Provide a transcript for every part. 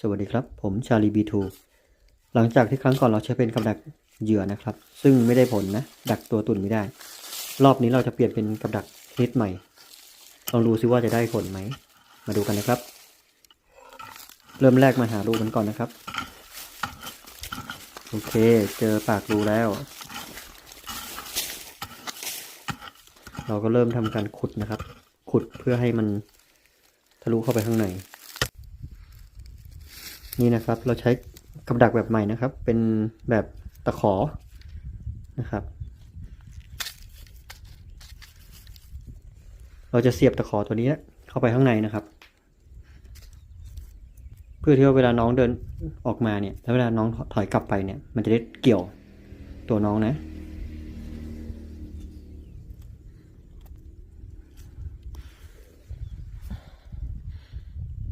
สวัสดีครับ ผมชาลีบีทูหลังจากที่ครั้งก่อนเราใช้เป็นกับดักเหยื่อนะครับ ซึ่งไม่ได้ผลนะ ดักตัวตุ่นไม่ได้ รอบนี้เราจะเปลี่ยนเป็นกับดักชนิดใหม่ลองดูซิว่าจะได้ผลไหม มาดูกันนะครับ เริ่มแรกมาหารูมันก่อนนะครับ โอเค เจอปากรูแล้ว เราก็เริ่มทำการขุดนะครับ ขุดเพื่อให้มันทะลุเข้าไปข้างใน นี่นะครับ เราใช้กับดักแบบใหม่นะครับ เป็นแบบตะขอนะครับ เราจะเสียบตะขอตัวนี้เข้าไปข้างในนะครับ เพื่อที่ว่าเวลาน้องเดินออกมาเนี่ยแล้วเวลาน้องถอยกลับไปเนี่ย มันจะได้เกี่ยวตัวน้องนะ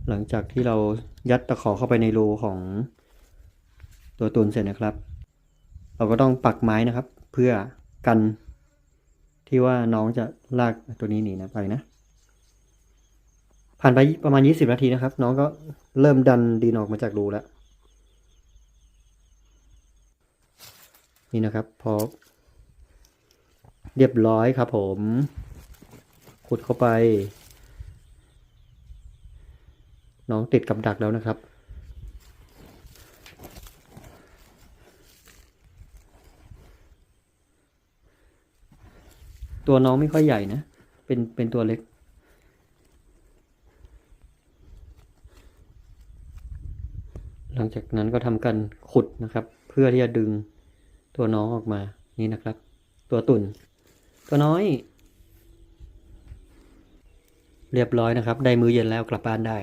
หลังจากที่เรายัดตะขอเข้าไปในรูของตัวตุนเสร็จนะครับ เราก็ต้องปักไม้นะครับ เพื่อกันที่ว่าน้องจะลากตัวนี้หนีนะไปนะ ผ่านไปประมาณ 20 นาทีนะครับ น้องก็เริ่มดันดินออกมาจากรูแล้ว นี่นะครับพอเรียบร้อยครับผม ขุดเข้าไป น้องติดกับดักแล้วนะครับ ตัวน้องไม่ค่อยใหญ่นะ เป็นเป็นตัวเล็กหลังจากนั้นก็ทำการขุดนะครับ เพื่อที่จะดึงตัวน้องออกมานี่นะครับ ตัวตุ่น ตัวน้อย เรียบร้อยนะครับ ได้มือเย็นแล้วกลับบ้านได้